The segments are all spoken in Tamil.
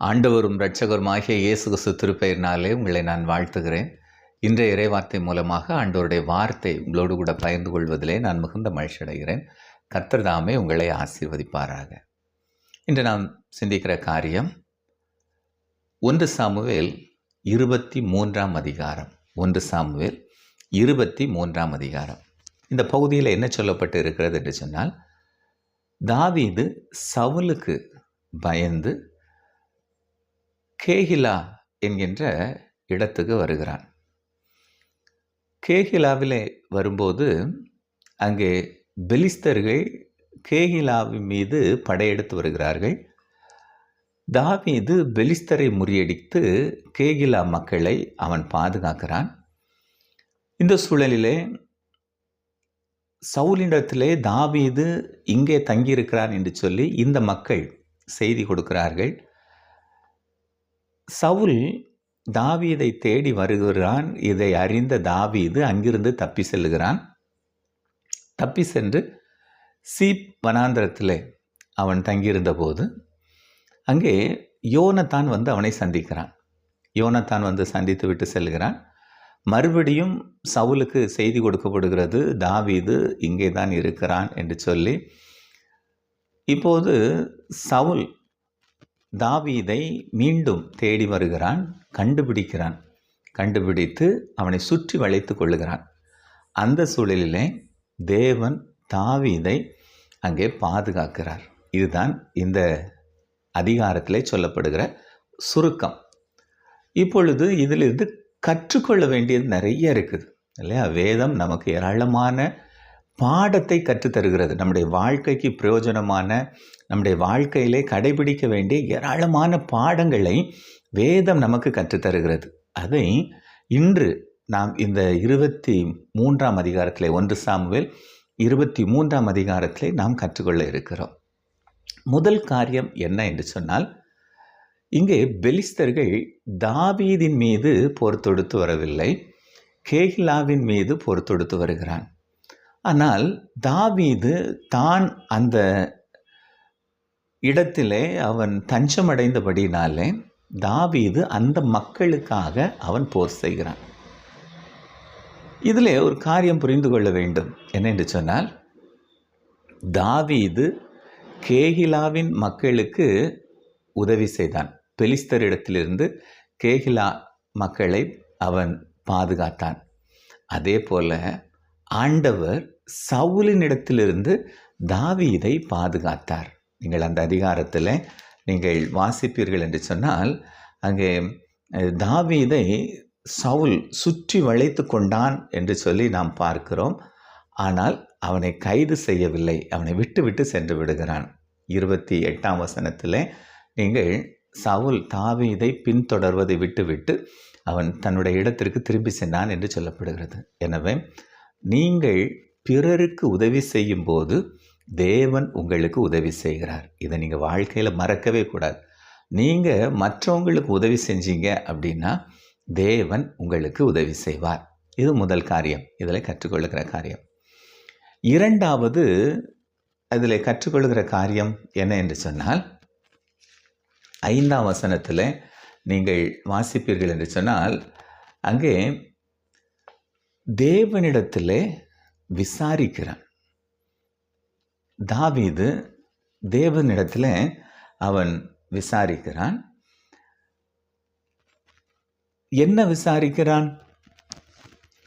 ஆண்டவரும் இரட்சகருமாகிய இயேசு கிறிஸ்து திருப்பெயர்னாலே உங்களை நான் வாழ்த்துகிறேன். இன்றைய இறைவார்த்தை மூலமாக ஆண்டவருடைய வார்த்தை உங்களோடு கூட பகிர்ந்து கொள்வதிலே நான் மிகுந்த மகிழ்ச்சி அடைகிறேன். கர்த்தர் தாமே உங்களை ஆசீர்வதிப்பாராக. இன்று நாம் சிந்திக்கிற காரியம் ஒன்று சாமுவேல் இருபத்தி மூன்றாம் அதிகாரம். ஒன்று சாமுவேல் இருபத்தி மூன்றாம் அதிகாரம். இந்த பகுதியில் என்ன சொல்லப்பட்டு இருக்கிறது என்று சொன்னால் தாவீது சவுலுக்கு பயந்து கேகிலா என்கின்ற இடத்துக்கு வருகிறான். கேகிலாவிலே வரும்போது அங்கே பெலிஸ்தர்கள் கேகிலாவின் மீது படையெடுத்து வருகிறார்கள். தாவீது பெலிஸ்தரை முறியடித்து கேகிலா மக்களை அவன் பாதுகாக்கிறான். இந்த சூழலிலே சவுலிடத்திலே தாவீது இங்கே தங்கியிருக்கிறான் என்று சொல்லி இந்த மக்கள் செய்தி கொடுக்கிறார்கள். சவுல் தாவீதை தேடி வருகிறான். இதை அறிந்த தாவீது அங்கிருந்து தப்பி செல்கிறான் தப்பி சென்று சீப் வனாந்திரத்தில் அவன் தங்கியிருந்த போது அங்கே யோனத்தான் வந்து அவனை சந்திக்கிறான். யோனத்தான் வந்து சந்தித்து விட்டு செல்கிறான். மறுபடியும் சவுலுக்கு செய்தி கொடுக்கப்படுகிறது தாவீது இங்கே தான் இருக்கிறான் என்று சொல்லி இப்போது சவுல் தாவீதை மீண்டும் தேடி வருகிறான் கண்டுபிடிக்கிறான். கண்டுபிடித்து அவனை சுற்றி வளைத்து கொள்ளுகிறான். அந்த சூழலிலே தேவன் தாவீதை அங்கே பாதுகாக்கிறார். இதுதான் இந்த அதிகாரத்தில் சொல்லப்படுகிற சுருக்கம். இப்பொழுது இதிலிருந்து கற்றுக்கொள்ள வேண்டியது நிறைய இருக்குது. இல்லையா? வேதம் நமக்கு ஏராளமான பாடத்தை கற்றுத்தருகிறது. நம்முடைய வாழ்க்கைக்கு பிரயோஜனமான நம்முடைய வாழ்க்கையிலே கடைபிடிக்க வேண்டிய ஏராளமான பாடங்களை வேதம் நமக்கு கற்றுத்தருகிறது. அதை இன்று நாம் இந்த இருபத்தி மூன்றாம் அதிகாரத்தில் ஒன்று சாமுவேல் இருபத்தி மூன்றாம் அதிகாரத்தில் நாம் கற்றுக்கொள்ள இருக்கிறோம். முதல் காரியம் என்ன என்று சொன்னால் இங்கே பெலிஸ்தர்கள் தாவீதின் மீது போர் தொடுத்து வரவில்லை. கேஹிலாவின் மீது போர் தொடுத்து வருகிறான். ஆனால் தாவீது தான் அந்த இடத்திலே அவன் தஞ்சமடைந்தபடினாலே தாவீது அந்த மக்களுக்காக அவன் போர் செய்கிறான். இதில் ஒரு காரியம் புரிந்து கொள்ள வேண்டும். என்னென்று சொன்னால் தாவீது கேகிலாவின் மக்களுக்கு உதவி செய்தான். பெலிஸ்தரிடத்திலிருந்து கேகிலா மக்களை அவன் பாதுகாத்தான். அதே போல ஆண்டவர் சவுலினிடத்திலிருந்து தாவீதை பாதுகாத்தார். நீங்கள் அந்த அதிகாரத்தில் நீங்கள் வாசிப்பீர்கள் என்று சொன்னால் அங்கே தாவீதை சவுல் சுற்றி வளைத்து கொண்டான் என்று சொல்லி நாம் பார்க்கிறோம். ஆனால் அவனை கைது செய்யவில்லை. அவனை விட்டுவிட்டு சென்று விடுகிறான். இருபத்தி எட்டாம் வசனத்தில் நீங்கள் சவுல் தாவீதை பின்தொடர்வதை விட்டுவிட்டு அவன் தன்னுடைய இடத்திற்கு திரும்பி சென்றான் என்று சொல்லப்படுகிறது. எனவே நீங்கள் பிறருக்கு உதவி செய்யும் போது தேவன் உங்களுக்கு உதவி செய்கிறார். இதை நீங்கள் வாழ்க்கையில் மறக்கவே கூடாது. நீங்கள் மற்றவங்களுக்கு உதவி செஞ்சீங்க அப்படின்னா தேவன் உங்களுக்கு உதவி செய்வார். இது முதல் காரியம். இதில் கற்றுக்கொள்ளுகிற காரியம். இரண்டாவது அதில் கற்றுக்கொள்கிற காரியம் என்ன என்று சொன்னால் ஐந்தாம் வசனத்தில் நீங்கள் வாசிப்பீர்கள் என்று சொன்னால் அங்கே தேவனிடத்தில் விசாரிக்கிறான். தாவீது தேவனிடத்தில் அவன் விசாரிக்கிறான். என்ன விசாரிக்கிறான்?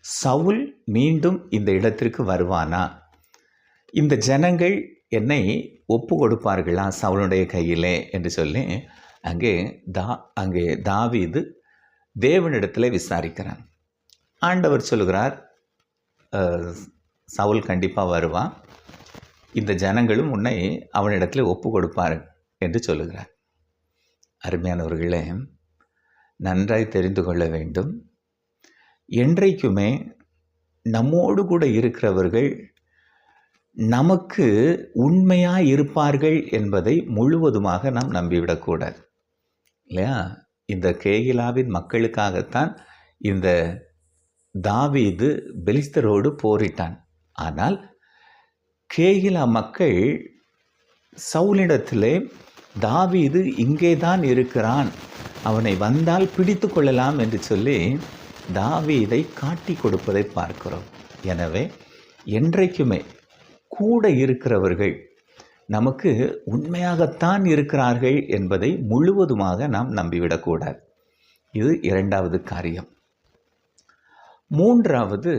சவுல் மீண்டும் இந்த இடத்திற்கு வருவானா? இந்த ஜனங்கள் என்னை ஒப்பு கொடுப்பார்களா சவுளுடைய கையிலே? என்று சொல்லி அங்கே தா அங்கே தாவீது தேவனிடத்தில் விசாரிக்கிறான். ஆண்டவர் சொல்லுகிறார் சவுல் கண்டிப்பாக வருவான். இந்த ஜனங்களும் உன்னை அவனிடத்தில் ஒப்பு கொடுப்பார் என்று சொல்லுகிறார். அருமையானவர்களே நன்றாய் தெரிந்து கொள்ள வேண்டும். என்றைக்குமே நம்மோடு கூட இருக்கிறவர்கள் நமக்கு உண்மையாக இருப்பார்கள் என்பதை முழுவதுமாக நாம் நம்பிவிடக்கூடாது. இல்லையா? இந்த கேகிலாவின் மக்களுக்காகத்தான் இந்த தாவீது பெலிஸ்தரோடு போரிட்டான். ஆனால் கேகிலா மக்கள் சவுலிடத்திலே தாவீது இங்கே தான் இருக்கிறான். அவனை வந்தால் பிடித்து கொள்ளலாம் என்று சொல்லி தாவீதை காட்டி கொடுப்பதை பார்க்கிறோம். எனவே என்றைக்குமே கூட இருக்கிறவர்கள் நமக்கு உண்மையாகத்தான் இருக்கிறார்கள் என்பதை முழுவதுமாக நாம் நம்பிவிடக்கூடாது. இது இரண்டாவது காரியம். மூன்றாவது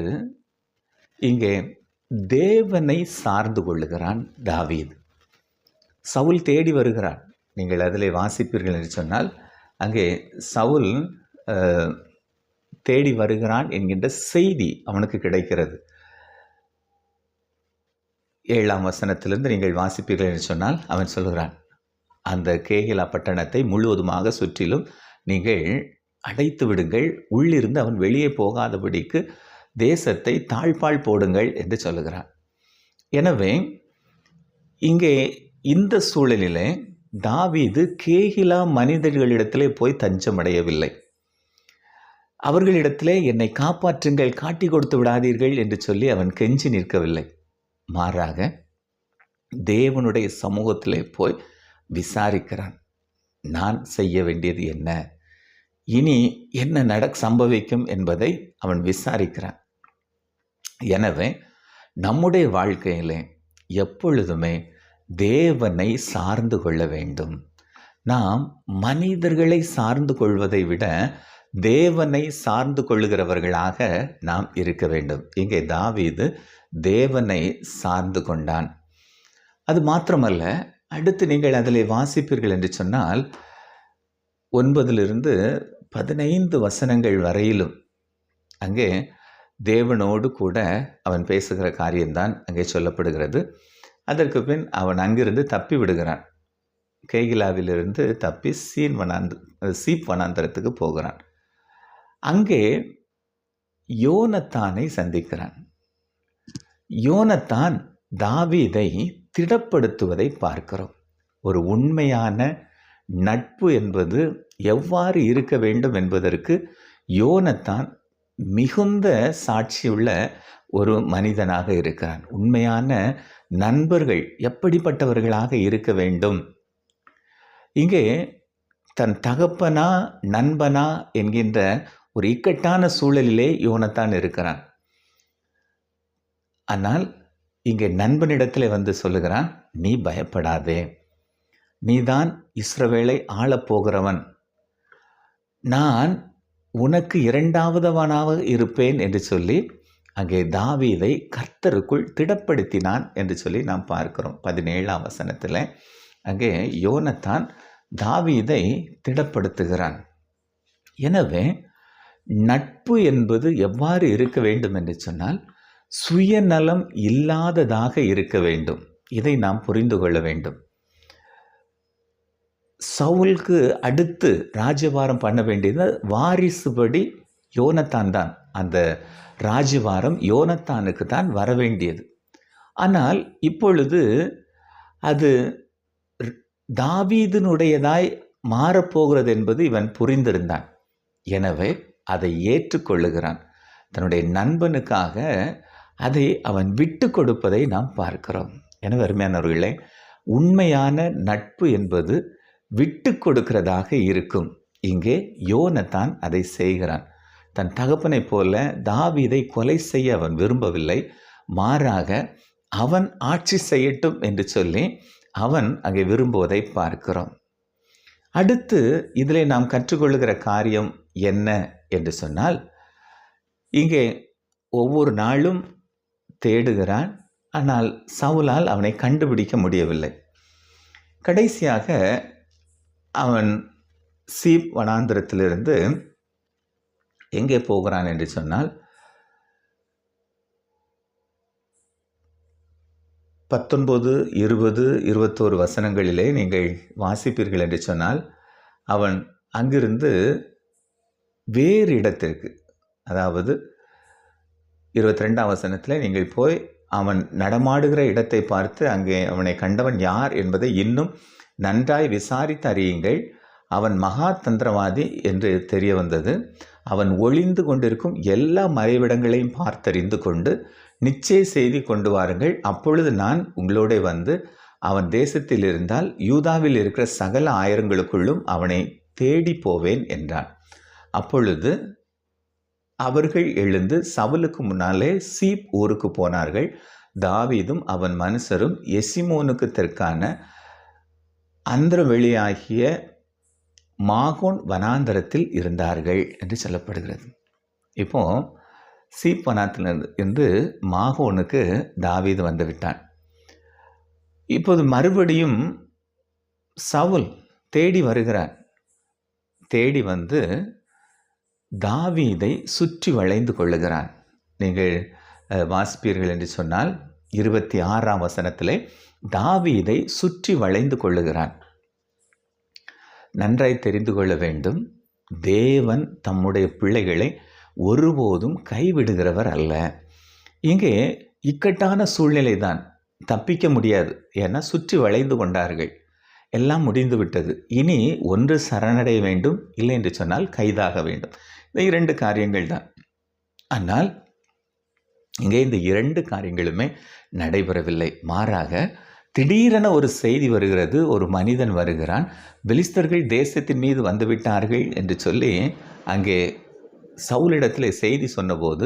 இங்கே தேவனை சார்ந்து கொள்ளுகிறான் தாவீது. சவுல் தேடி வருகிறான். நீங்கள் அதில் வாசிப்பீர்கள் என்று சொன்னால் அங்கே சவுல் தேடி வருகிறான் என்கின்ற செய்தி அவனுக்கு கிடைக்கிறது. ஏழாம் வசனத்திலிருந்து நீங்கள் வாசிப்பீர்கள் என்று சொன்னால் அவன் சொல்கிறான் அந்த கேகிலா பட்டணத்தை முழுவதுமாக சுற்றிலும் நீங்கள் அடைத்து விடுங்கள் உள்ளிருந்து அவன் வெளியே போகாதபடிக்கு தேசத்தை தாழ்பால் போடுங்கள் என்று சொல்லுகிறான் எனவே இங்கே இந்த சூழலிலே தாவீது கேகிலா மனிதர்களிடத்திலே போய் தஞ்சமடையவில்லை. அவர்களிடத்திலே என்னை காப்பாற்றுங்கள் காட்டி கொடுத்து விடாதீர்கள் என்று சொல்லி அவன் கெஞ்சி நிற்கவில்லை. மாறாக தேவனுடைய சமூகத்திலே போய் விசாரிக்கிறான். நான் செய்ய வேண்டியது என்ன? இனி என்ன நட சம்பவிக்கும் என்பதை அவன் விசாரிக்கிறான். எனவே நம்முடைய வாழ்க்கையிலே எப்பொழுதுமே தேவனை சார்ந்து கொள்ள வேண்டும். நாம் மனிதர்களை சார்ந்து கொள்வதை விட தேவனை சார்ந்து கொள்ளுகிறவர்களாக நாம் இருக்க வேண்டும். இங்கே தாவீது தேவனை சார்ந்து கொண்டான். அது மாத்திரமல்ல அடுத்து நீங்கள் அதில் வாசிப்பீர்கள் என்று சொன்னால் ஒன்பதிலிருந்து பதினைந்து வசனங்கள் வரையிலும் அங்கே தேவனோடு கூட அவன் பேசுகிற காரியம்தான் அங்கே சொல்லப்படுகிறது. அதற்கு பின் அவன் அங்கிருந்து தப்பி விடுகிறான். கேகிலாவிலிருந்து தப்பி சீன் வனாந்த சீப் வனாந்தரத்துக்கு போகிறான். அங்கே யோனத்தானை சந்திக்கிறான். யோனத்தான் தாவீதை திடப்படுத்துவதை பார்க்கிறோம். ஒரு உண்மையான நட்பு என்பது எவ்வாறு இருக்க வேண்டும் என்பதற்கு யோனத்தான் மிகுந்த சாட்சியுள்ள ஒரு மனிதனாக இருக்கிறான். உண்மையான நண்பர்கள் எப்படிப்பட்டவர்களாக இருக்க வேண்டும்? இங்கே தன் தகப்பனா நண்பனா என்கின்ற ஒரு இக்கட்டான சூழலிலே யோனத்தான் இருக்கிறான். ஆனால் இங்கே நண்பனிடத்தில் வந்து சொல்லுகிறான் நீ பயப்படாதே. நீதான் இஸ்ரவேலை ஆளப் போகிறவன். நான் உனக்கு இரண்டாவதவனாக இருப்பேன் என்று சொல்லி அங்கே தாவீதை கர்த்தருக்குள் திடப்படுத்தினான் என்று சொல்லி நாம் பார்க்கிறோம். பதினேழாம் வசனத்தில் அங்கே யோனத்தான் தாவீதை திடப்படுத்துகிறான். எனவே நட்பு என்பது எவ்வாறு இருக்க வேண்டும் என்று சொன்னால் சுயநலம் இல்லாததாக இருக்க வேண்டும். இதை நாம் புரிந்து கொள்ள வேண்டும். சவுலுக்கு அடுத்து ராஜ்யபாரம் பண்ண வேண்டியது வாரிசுபடி யோனத்தான் தான். அந்த ராஜ்யபாரம் யோனத்தானுக்கு தான் வர வேண்டியது. ஆனால் இப்பொழுது அது தாவீதினுடையதாய் மாறப்போகிறது என்பது இவன் புரிந்திருந்தான். எனவே அதை ஏற்றுக்கொள்ளுகிறான். தன்னுடைய நண்பனுக்காக அதை அவன் விட்டு கொடுப்பதை நாம் பார்க்கிறோம். எனவே அருமையானவர்களே உண்மையான நட்பு என்பது விட்டு கொடுக்கிறதாக இருக்கும். இங்கே யோனத்தான் அதை செய்கிறான். தன் தகப்பனைப் போல தாவீதை கொலை செய்ய அவன் விரும்பவில்லை. மாறாக அவன் ஆட்சி செய்யட்டும் என்று சொல்லி அவன் அங்கே விரும்புவதை பார்க்கிறோம். அடுத்து இதில் நாம் கற்றுக்கொள்ளுகிற காரியம் என்ன என்று சொன்னால் இங்கே ஒவ்வொரு நாளும் தேடுகிறான். ஆனால் சவுலால் அவனை கண்டுபிடிக்க முடியவில்லை. கடைசியாக அவன் சீப் வனாந்திரத்திலிருந்து எங்கே போகிறான் என்று சொன்னால் பத்தொன்பது இருபது இருபத்தோரு வசனங்களிலே நீங்கள் வாசிப்பீர்கள் என்று சொன்னால் அவன் அங்கிருந்து வேறு இடத்திற்கு அதாவது இருபத்தி ரெண்டாம் வசனத்தில் நீங்கள் போய் அவன் நடமாடுகிற இடத்தை பார்த்து அங்கே அவனை கண்டவன் யார் என்பதை இன்னும் நன்றாய் விசாரித்து அறியுங்கள் அவன் மகா தந்திரவாதி என்று தெரிய வந்தது அவன் ஒளிந்து கொண்டிருக்கும் எல்லா மறைவிடங்களையும் பார்த்தறிந்து கொண்டு நிச்சய செய்தி கொண்டு வாருங்கள். அப்பொழுது நான் உங்களோட வந்து அவன் தேசத்தில் இருந்தால் யூதாவில் இருக்கிற சகல ஆயிரங்களுக்குள்ளும் அவனை தேடி போவேன் என்றான். அப்பொழுது அவர்கள் எழுந்து சவுலுக்கு முன்னாலே சீப் ஊருக்கு போனார்கள். தாவீதும் அவன் மனுஷரும் எசிமோனுக்கு தெற்கான அந்தர வெளியாகிய மாகோன் வனாந்தரத்தில் இருந்தார்கள் என்று சொல்லப்படுகிறது. இப்போ சீப் வனாத்தில் இருந்து மாகோனுக்கு தாவீது வந்து விட்டான். இப்போது மறுபடியும் சவுல் தேடி வருகிறான். தேடி வந்து தாவீதை சுற்றி வளைந்து கொள்ளுகிறான். நீங்கள் வாசிப்பீர்கள் என்று சொன்னால் இருபத்தி ஆறாம் வசனத்திலே தாவீதை சுற்றி வளைந்து கொள்ளுகிறான். நன்றாய் தெரிந்து கொள்ள வேண்டும். தேவன் தம்முடைய பிள்ளைகளை ஒருபோதும் கைவிடுகிறவர் அல்ல. இங்கே இக்கட்டான சூழ்நிலை தான் தப்பிக்க முடியாது ஏன்னா சுற்றி வளைந்து கொண்டார்கள். எல்லாம் முடிந்து விட்டது. இனி ஒன்று சரணடைய வேண்டும் இல்லை என்று சொன்னால் கைதாக வேண்டும். இந்த இரண்டு காரியங்கள் தான். ஆனால் இங்கே இந்த இரண்டு காரியங்களுமே நடைபெறவில்லை. மாறாக திடீரென ஒரு செய்தி வருகிறது ஒரு மனிதன் வருகிறான். பெலிஸ்தர்கள் தேசத்தின் மீது வந்துவிட்டார்கள் என்று சொல்லி அங்கே சவுலிடத்தில் செய்தி சொன்னபோது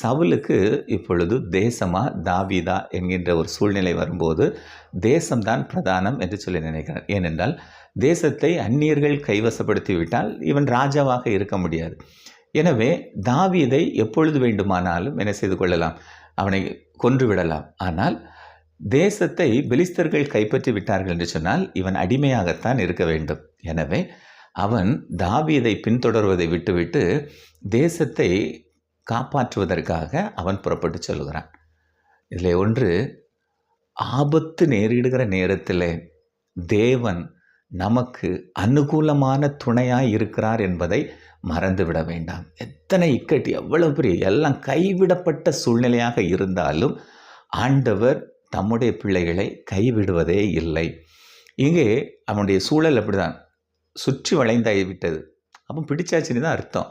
சவுலுக்கு இப்பொழுது தேசமா? தாவீதா என்கின்ற ஒரு சூழ்நிலை வரும்போது தேசம்தான் பிரதானம் என்று சொல்லி நினைக்கிறார். ஏனென்றால் தேசத்தை அந்நியர்கள் கைவசப்படுத்தி விட்டால் இவன் ராஜாவாக இருக்க முடியாது. எனவே தாவீதை எப்பொழுது வேண்டுமானாலும் என்ன செய்து கொள்ளலாம்? அவனை கொன்றுவிடலாம் ஆனால் தேசத்தை பெலிஸ்தர்கள் கைப்பற்றி விட்டார்கள் என்று சொன்னால் இவன் அடிமையாகத்தான் இருக்க வேண்டும். எனவே அவன் தாவீதை பின்தொடர்வதை விட்டுவிட்டு தேசத்தை காப்பாற்றுவதற்காக அவன் புறப்பட்டு சொல்கிறான். இதில் ஒன்று ஆபத்து நேரிடுகிற நேரத்தில் தேவன் நமக்கு அனுகூலமான துணையாக இருக்கிறார் என்பதை மறந்துவிட வேண்டாம். எத்தனை இக்கட்டு எவ்வளவு பெரிய எல்லாம் கைவிடப்பட்ட சூழ்நிலையாக இருந்தாலும் ஆண்டவர் தம்முடைய பிள்ளைகளை கைவிடுவதே இல்லை. இங்கே அவனுடைய சூழல் அப்படிதான். சுற்றி வளைந்தாகி விட்டது. அப்போ பிடிச்சாச்சுன்னு தான் அர்த்தம்.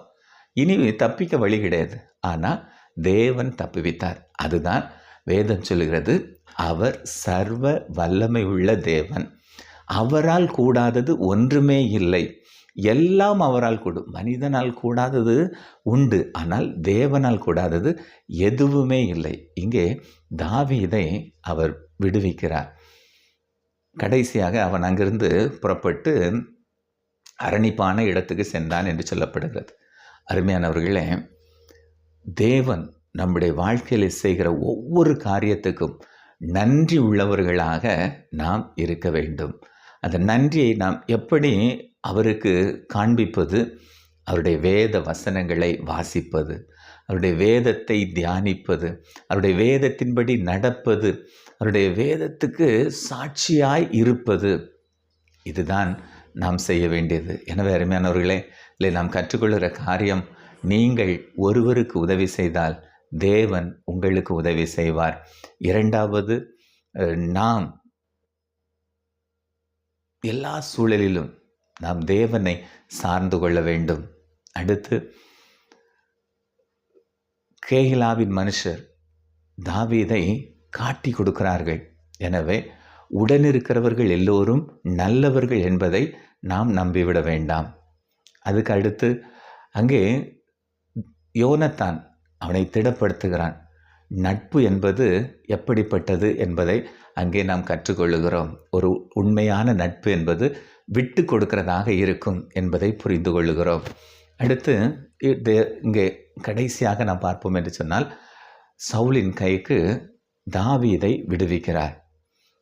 இனி தப்பிக்க வழி கிடையாது. ஆனால் தேவன் தப்புவித்தார். அதுதான் வேதம் சொல்கிறது அவர் சர்வ வல்லமை உள்ள தேவன். அவரால் கூடாதது ஒன்றுமே இல்லை. எல்லாம் அவரால் கூடும் மனிதனால் கூடாதது உண்டு. ஆனால் தேவனால் கூடாதது எதுவுமே இல்லை. இங்கே தாவீதை அவர் விடுவிக்கிறார். கடைசியாக அவன் அங்கிருந்து புறப்பட்டு அரணிப்பான இடத்துக்கு சென்றான் என்று சொல்லப்படுகிறது. அருமையானவர்களே தேவன் நம்முடைய வாழ்க்கையில் செய்கிற ஒவ்வொரு காரியத்துக்கும் நன்றி உள்ளவர்களாக நாம் இருக்க வேண்டும். அந்த நன்றியை நாம் எப்படி அவருக்கு காண்பிப்பது அவருடைய வேத வசனங்களை வாசிப்பது அவருடைய வேதத்தை தியானிப்பது அவருடைய வேதத்தின்படி நடப்பது அவருடைய வேதத்துக்கு சாட்சியாய் இருப்பது. இதுதான் நாம் செய்ய வேண்டியது. எனவே அருமையானவர்களே இல்லை நாம் கற்றுக்கொள்கிற காரியம் நீங்கள் ஒருவருக்கு உதவி செய்தால் தேவன் உங்களுக்கு உதவி செய்வார். இரண்டாவது நாம் எல்லா சூழலிலும் நாம் தேவனை சார்ந்து கொள்ள வேண்டும். அடுத்து கேகிலாவின் மனுஷர் தாவீதை காட்டி கொடுக்கிறார்கள். எனவே உடனிருக்கிறவர்கள் எல்லோரும் நல்லவர்கள் என்பதை நாம் நம்பிவிட வேண்டாம். அதுக்கு அடுத்து அங்கே யோனத்தான் அவனை திடப்படுத்துகிறான். நட்பு என்பது எப்படிப்பட்டது என்பதை அங்கே நாம் கற்றுக்கொள்ளுகிறோம். ஒரு உண்மையான நட்பு என்பது விட்டு கொடுக்கிறதாக இருக்கும் என்பதை புரிந்து கொள்ளுகிறோம். அடுத்து இங்கே கடைசியாக நாம் பார்ப்போம் என்று சொன்னால் சவுலின் கைக்கு தாவீதை விடுவிக்கிறார்.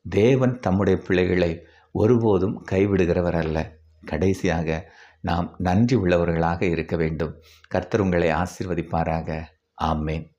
தேவன் தம்முடைய பிள்ளைகளை ஒருபோதும் கைவிடுகிறவர் அல்ல. கடைசியாக நாம் நன்றி உள்ளவர்களாக இருக்க வேண்டும். கர்த்தர் உங்களை ஆசீர்வதிப்பாராக. ஆமேன்.